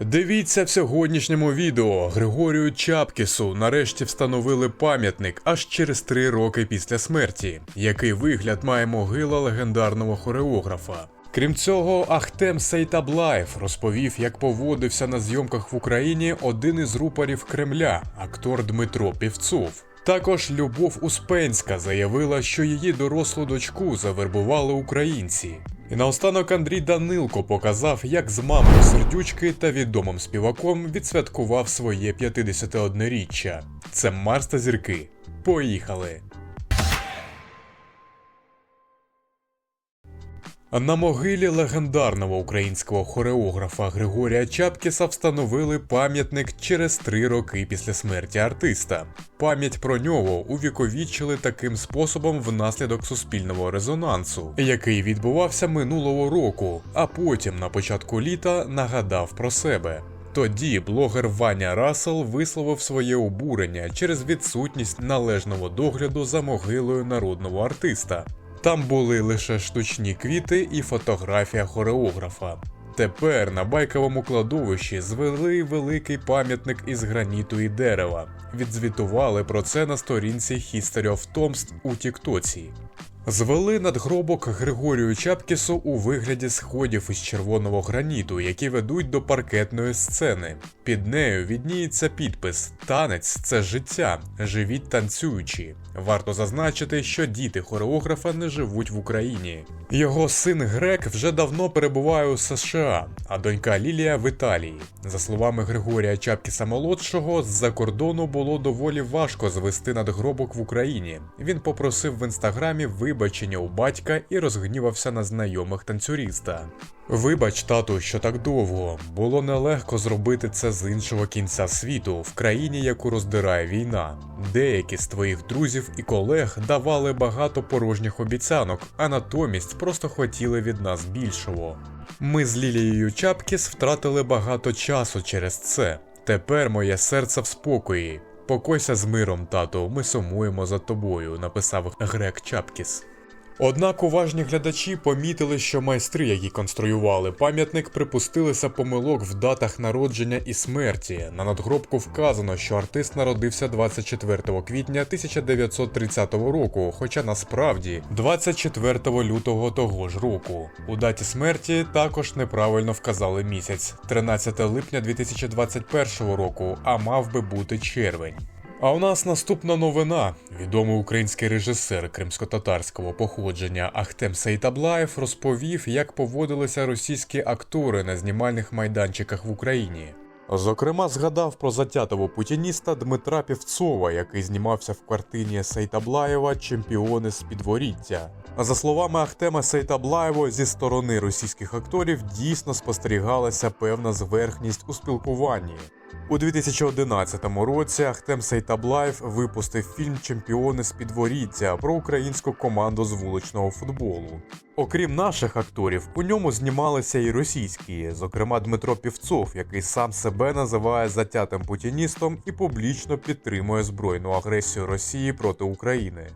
Дивіться в сьогоднішньому відео Григорію Чапкісу нарешті встановили пам'ятник аж через три роки після смерті, який вигляд має могила легендарного хореографа. Крім цього, Ахтем Сейтаблаєв розповів, як поводився на зйомках в Україні один із рупорів Кремля, актор Дмитро Півцов. Також Любов Успенська заявила, що її дорослу дочку завербували українці. І наостанок Андрій Данилко показав, як з мамою сердючки та відомим співаком відсвяткував своє 51-річчя. Це Марс та зірки. Поїхали! На могилі легендарного українського хореографа Григорія Чапкіса встановили пам'ятник через три роки після смерті артиста. Пам'ять про нього увіковічили таким способом внаслідок суспільного резонансу, який відбувався минулого року, а потім на початку літа нагадав про себе. Тоді блогер Ваня Рассел висловив своє обурення через відсутність належного догляду за могилою народного артиста. Там були лише штучні квіти і фотографія хореографа. Тепер на байковому кладовищі звели великий пам'ятник із граніту і дерева. Відзвітували про це на сторінці History of Tomst у Тіктоці. Звели надгробок Григорію Чапкісу у вигляді сходів із червоного граніту, які ведуть до паркетної сцени. Під нею відніється підпис Танець це життя. Живіть танцюючи. Варто зазначити, що діти хореографа не живуть в Україні. Його син Грек вже давно перебуває у США, а донька Лілія в Італії. За словами Григорія Чапкіса молодшого, з-за кордону було доволі важко звести надгробок в Україні. Він попросив в інстаграмі вибачення у батька і розгнівався на знайомих танцюріста. Вибач, тату, що так довго. Було нелегко зробити це з іншого кінця світу, в країні, яку роздирає війна. Деякі з твоїх друзів і колег давали багато порожніх обіцянок, а натомість просто хотіли від нас більшого. Ми з Лілією Чапкіс втратили багато часу через це. Тепер моє серце в спокої. Покойся з миром, тату, ми сумуємо за тобою, написав Грек Чапкіс. Однак уважні глядачі помітили, що майстри, які конструювали пам'ятник, припустилися помилок в датах народження і смерті. На надгробку вказано, що артист народився 24 квітня 1930 року, хоча насправді 24 лютого того ж року. У даті смерті також неправильно вказали місяць 13 липня 2021 року, а мав би бути червень. А у нас наступна новина. Відомий український режисер кримсько-татарського походження Ахтем Сейтаблаєв розповів, як поводилися російські актори на знімальних майданчиках в Україні. Зокрема, згадав про затятого путініста Дмитра Півцова, який знімався в картині Сейтаблаєва Чемпіони з підворіття. За словами Ахтема Сейтаблаєва, зі сторони російських акторів дійсно спостерігалася певна зверхність у спілкуванні. У 2011 році Ахтем Сейтаблаєв випустив фільм Чемпіони з підворіття про українську команду з вуличного футболу. Окрім наших акторів, у ньому знімалися і російські, зокрема Дмитро Півцов, який сам себе називає затятим путіністом і публічно підтримує збройну агресію Росії проти України.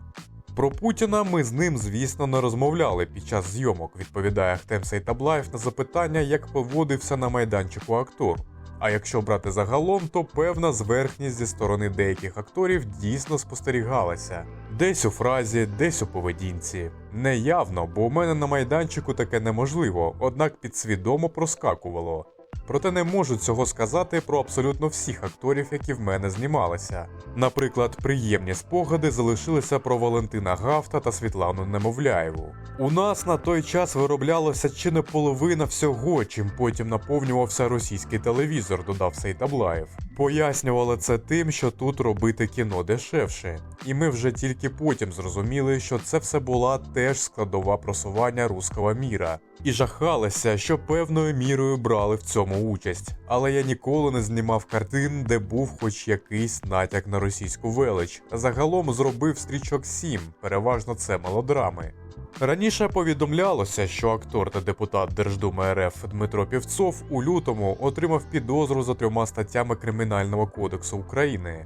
Про Путіна ми з ним, звісно, не розмовляли під час зйомок, відповідає Ахтем Сейтаблаєв на запитання, як поводився на майданчику актор. А якщо брати загалом, то певна зверхність зі сторони деяких акторів дійсно спостерігалася. Десь у фразі, десь у поведінці. Неявно, бо у мене на майданчику таке неможливо, однак підсвідомо проскакувало. Проте не можу цього сказати про абсолютно всіх акторів, які в мене знімалися. Наприклад, приємні спогади залишилися про Валентина Гафта та Світлану Немовляєву. У нас на той час вироблялося чи не половина всього, чим потім наповнювався російський телевізор, додав Сейтаблаєв. Пояснювали це тим, що тут робити кіно дешевше, і ми вже тільки потім зрозуміли, що це все була теж складова просування руського міра, і жахалися, що певною мірою брали в цьому участь. Але я ніколи не знімав картин, де був хоч якийсь натяк на російську велич. Загалом зробив стрічок 7, переважно це мелодрами. Раніше повідомлялося, що актор та депутат Держдуми РФ Дмитро Півцов у лютому отримав підозру за трьома статтями Кримінального кодексу України.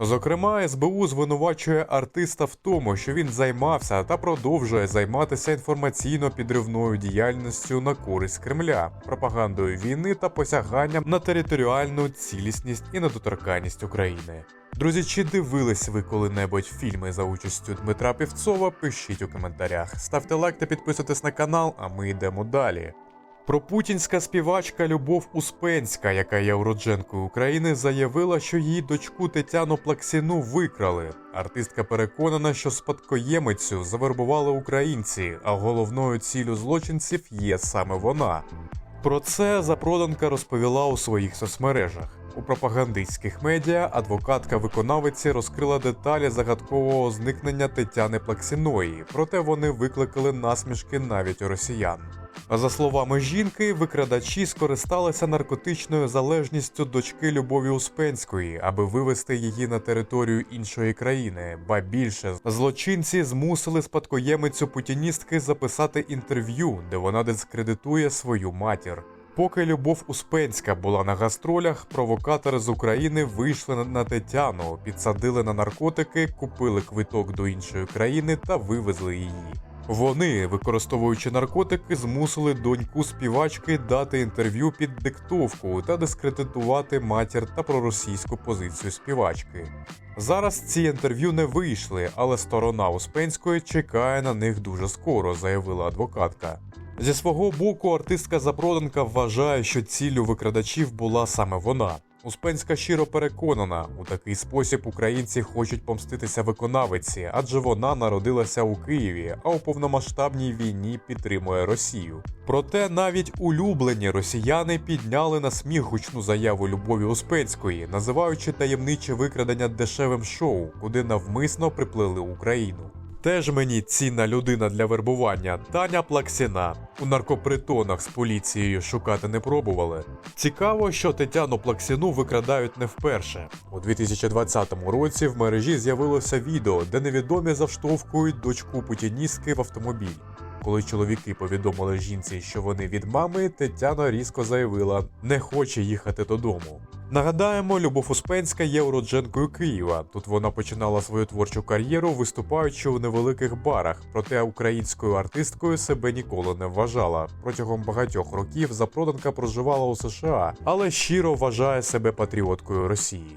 Зокрема, СБУ звинувачує артиста в тому, що він займався та продовжує займатися інформаційно-підривною діяльністю на користь Кремля, пропагандою війни та посяганням на територіальну цілісність і недоторканність України. Друзі, чи дивились ви коли-небудь фільми за участю Дмитра Півцова? Пишіть у коментарях. Ставте лайк та підписуйтесь на канал, а ми йдемо далі. Пропутінська співачка Любов Успенська, яка є уродженкою України, заявила, що її дочку Тетяну Плаксіну викрали. Артистка переконана, що спадкоємицю завербували українці, а головною ціллю злочинців є саме вона. Про це запроданка розповіла у своїх соцмережах. У пропагандистських медіа адвокатка виконавиці розкрила деталі загадкового зникнення Тетяни Плаксіної, проте вони викликали насмішки навіть у росіян. За словами жінки, викрадачі скористалися наркотичною залежністю дочки Любові Успенської, аби вивести її на територію іншої країни. Ба більше злочинці змусили спадкоємицю путіністки записати інтерв'ю, де вона дискредитує свою матір. Поки Любов Успенська була на гастролях, провокатори з України вийшли на Тетяну, підсадили на наркотики, купили квиток до іншої країни та вивезли її. Вони, використовуючи наркотики, змусили доньку співачки дати інтерв'ю під диктовку та дискредитувати матір та проросійську позицію співачки. Зараз ці інтерв'ю не вийшли, але сторона Успенської чекає на них дуже скоро, заявила адвокатка. Зі свого боку, артистка запроданка вважає, що ціллю викрадачів була саме вона. Успенська щиро переконана, у такий спосіб українці хочуть помститися виконавиці, адже вона народилася у Києві, а у повномасштабній війні підтримує Росію. Проте навіть улюблені росіяни підняли на сміх гучну заяву Любові Успенської, називаючи таємниче викрадення дешевим шоу, куди навмисно приплили Україну. Теж мені цінна людина для вербування Таня Плаксіна. У наркопритонах з поліцією шукати не пробували. Цікаво, що Тетяну Плаксіну викрадають не вперше. У 2020 році в мережі з'явилося відео, де невідомі завштовхують дочку путіністки в автомобіль. Коли чоловіки повідомили жінці, що вони від мами, Тетяна різко заявила, не хоче їхати додому. Нагадаємо, Любов Успенська є уродженкою Києва. Тут вона починала свою творчу кар'єру, виступаючи у невеликих барах, проте українською артисткою себе ніколи не вважала. Протягом багатьох років запроданка проживала у США, але щиро вважає себе патріоткою Росії.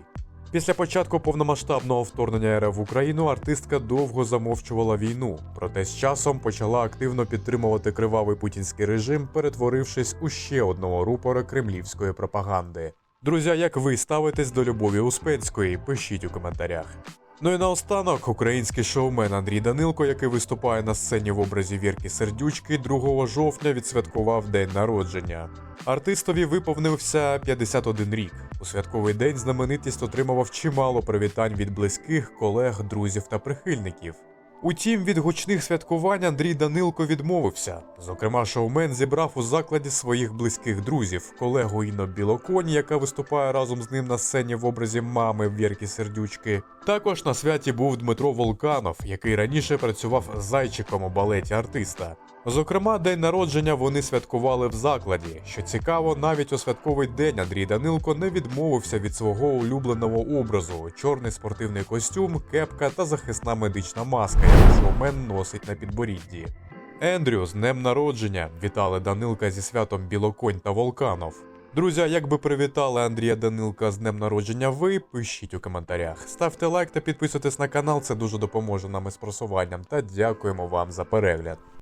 Після початку повномасштабного вторгнення РФ в Україну артистка довго замовчувала війну, проте з часом почала активно підтримувати кривавий путінський режим, перетворившись у ще одного рупора кремлівської пропаганди. Друзі, як ви ставитесь до Любові Успенської? Пишіть у коментарях. Ну і наостанок, український шоумен Андрій Данилко, який виступає на сцені в образі Вірки Сердючки, 2 жовтня відсвяткував день народження. Артистові виповнився 51 рік. У святковий день знаменитість отримував чимало привітань від близьких, колег, друзів та прихильників. Утім, від гучних святкувань Андрій Данилко відмовився. Зокрема, шоумен зібрав у закладі своїх близьких друзів, колегу Інно Білоконь, яка виступає разом з ним на сцені в образі мами Вірки Сердючки. Також на святі був Дмитро Волканов, який раніше працював зайчиком у балеті артиста. Зокрема, день народження вони святкували в закладі. Що цікаво, навіть у святковий день Андрій Данилко не відмовився від свого улюбленого образу: чорний спортивний костюм, кепка та захисна медична маска, шоумен носить на підборідді. Ендрю з днем народження вітали Данилка зі святом Білоконь та Волканов. Друзі, як би привітали Андрія Данилка з днем народження ви, пишіть у коментарях. Ставте лайк та підписуйтесь на канал, це дуже допоможе нам із просуванням. Та дякуємо вам за перегляд.